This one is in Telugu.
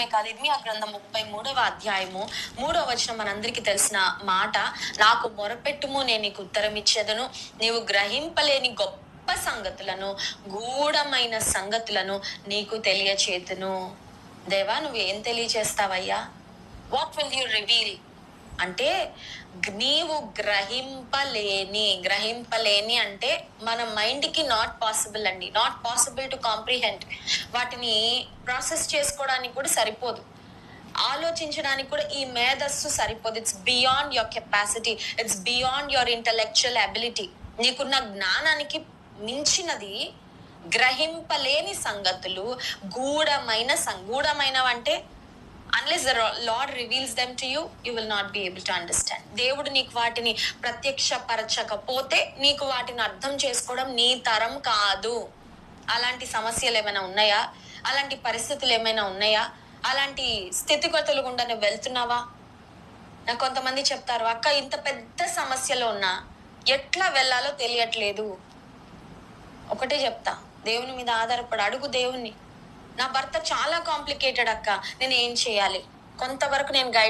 మాత్రమే కాదు ఇది ఆ గ్రంథం ముప్పై మూడవ అధ్యాయము. మూడవ వచనం మనందరికీ తెలిసిన మాట. నాకు మొరపెట్టుము నేను నీకు ఉత్తరం ఇచ్చేదను. నీవు గ్రహింపలేని గొప్ప సంగతులను గూఢమైన సంగతులను నీకు తెలియచేతును. దేవా నువ్వు ఏం తెలియచేస్తావయ్యా? వాట్ విల్ యూ రివీల్ అంటే నీవు గ్రహింపలేని గ్రహింపలేని అంటే మన మైండ్కి నాట్ పాసిబుల్ అండి. నాట్ పాసిబుల్ టు కాంప్రిహెండ్ వాటిని ప్రాసెస్ చేసుకోవడానికి కూడా సరిపోదు. ఆలోచించడానికి కూడా ఈ మేధస్సు సరిపోదు. It's beyond your capacity it's beyond your intellectual ability నీకున్న జ్ఞానానికి మించినది గ్రహింపలేని సంగతులు గూఢమైన సంగూఢమైనవంటే unless the lord reveals them to you you will not be able to understand దేవుడు నీకు వాటిని ప్రత్యక్షపరచకపోతే నీకు వాటిని అర్థం చేసుకోవడం నీ తరం కాదు. అలాంటి సమస్యలు ఏమైనా ఉన్నాయా? అలాంటి పరిస్థితులు ఏమైనా ఉన్నాయా? అలాంటి స్థితిగతులు గుండా నువ్వు వెళ్తున్నావా? నాకు కొంతమంది చెప్తారు అక్క ఇంత పెద్ద సమస్యలో ఉన్నా ఎట్లా వెళ్ళాలో తెలియట్లేదు. ఒకటే చెప్తా దేవుని మీద ఆధారపడి అడుగు దేవుణ్ణి. నా భర్త చాలా కాంప్లికేటెడ్ అక్క. నేను ఏం చేయాలి? కొంతవరకు నేను గైడ్